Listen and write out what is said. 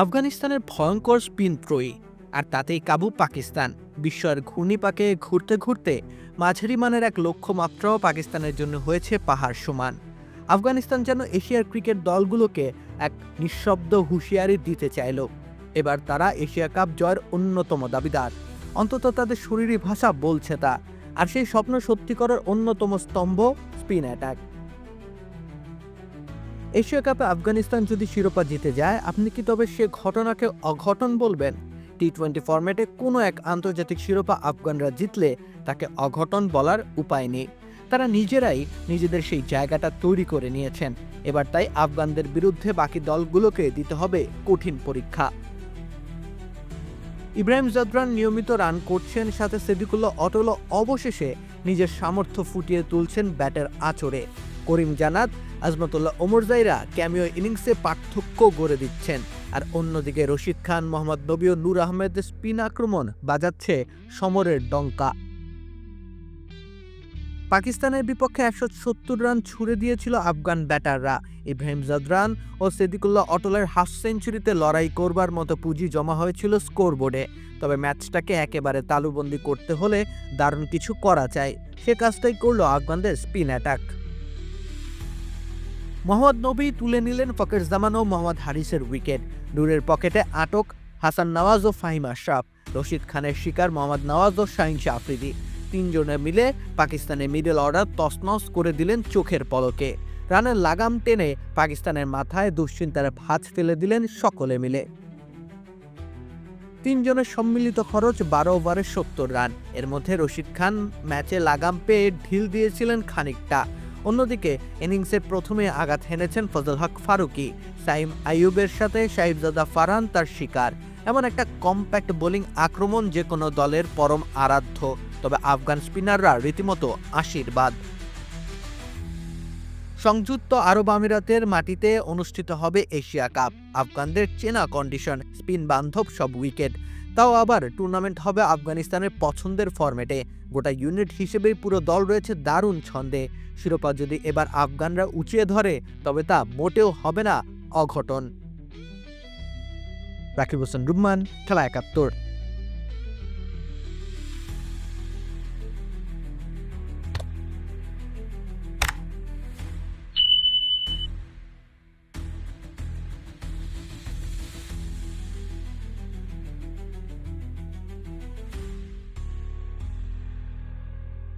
আফগানিস্তানের ভয়ঙ্কর স্পিন ত্রয়ী আর তাতেই কাবু পাকিস্তান। বিশ্বের ঘূর্ণিপাকে ঘুরতে ঘুরতে মাঝারি মানের এক লক্ষ্যমাত্রাও পাকিস্তানের জন্য হয়েছে পাহাড় সমান। আফগানিস্তান যেন এশিয়ার ক্রিকেট দলগুলোকে এক নিঃশব্দ হুঁশিয়ারি দিতে চাইল। এবার তারা এশিয়া কাপ জয়ের অন্যতম দাবিদার। অন্তত তাদের শরীরী ভাষা বলছে তা, আর সেই স্বপ্ন সত্যি করার অন্যতম স্তম্ভ স্পিন অ্যাটাক। এশিয়া কাপে আফগানিস্তান যদি শিরোপা জিতে যায়, আপনি কি তবে সে ঘটনাকে অঘটন বলবেন? টি টোয়েন্টি ফরম্যাটে কোনো এক আন্তর্জাতিক শিরোপা আফগানরা জিতলে তাকে অঘটন বলার উপায় নেই। তারা নিজেরাই নিজেদের সেই জায়গাটা তৈরি করে নিয়েছেন। এবার তাই আফগানদের বিরুদ্ধে বাকি দলগুলোকে দিতে হবে কঠিন পরীক্ষা। ইব্রাহিম জাদরান নিয়মিত রান করছেন, সাথে সেদিকুল্লাহ অটল অবশেষে নিজের সামর্থ্য ফুটিয়ে তুলছেন ব্যাটের আচরে করিম জানাত, আজমতুল্লাহ ওমরজাইরা ক্যামিও ইনিংসে পার্থক্য গড়ে দিচ্ছেন। আর অন্যদিকে রশিদ খান, মোহাম্মদ নবী ও নূর আহমেদের স্পিন আক্রমণ বাজাচ্ছে সমরের ডঙ্কা। পাকিস্তানের বিপক্ষে একশো সত্তর রান ছুড়ে দিয়েছিল আফগান ব্যাটাররা। ইব্রাহিম জাদরান ও সেদিকুল্লাহ অটলের হাফ সেঞ্চুরিতে লড়াই করবার মতো পুঁজি জমা হয়েছিল স্কোরবোর্ডে। তবে ম্যাচটাকে একেবারে তালুবন্দি করতে হলে দারুণ কিছু করা চাই। সে কাজটাই করল আফগানদের স্পিন অ্যাটাক। মোহাম্মদ নবী তুলে নিলেন ফকের জামান ও মোহাম্মদ হারিসের উইকেট। নূরের পকেটে আটক হাসান নওয়াজ ও ফাহিম আশরাফ রশিদ খানের শিকার মোহাম্মদ নওয়াজ ও শাহিন আফ্রিদি। তিনজনে মিলে পাকিস্তানের মিডল অর্ডার তছনছ করে দিলেন চোখের পলকে। রানের লাগাম টেনে পাকিস্তানের মাথায় দুশ্চিন্তার ভাঁজ ফেলে দিলেন সকলে মিলে। তিনজনের সম্মিলিত খরচ বারো ওভারে সত্তর রান। এর মধ্যে রশিদ খান ম্যাচে লাগাম পেয়ে ঢিল দিয়েছিলেন খানিকটা। অন্যদিকে ইনিংসের প্রথমে আঘাত হেনেছেন ফজল হক ফারুকি। সাইম আইয়ুবের সাথে সাহিবজাদা ফারহান তার শিকার। এমন একটা কম্প্যাক্ট বোলিং আক্রমণ যে কোনো দলের পরম আরাধ্য। তবে আফগান স্পিনাররা রীতিমতো আশীর্বাদ। সংযুক্ত আরব আমিরাতের মাটিতে অনুষ্ঠিত হবে এশিয়া কাপ। আফগানদের চেনা কন্ডিশন, স্পিন বান্ধব সব উইকেট। তাও আবার টুর্নামেন্ট হবে আফগানিস্তানের পছন্দের ফরম্যাটে গোটা ইউনিট হিসেবেই পুরো দল রয়েছে দারুণ ছন্দে। শিরোপা যদি এবার আফগানরা উঁচিয়ে ধরে, তবে তা মোটেও হবে না অঘটন। রাকিব হোসেন রুম্মান খেলা একাত্তর।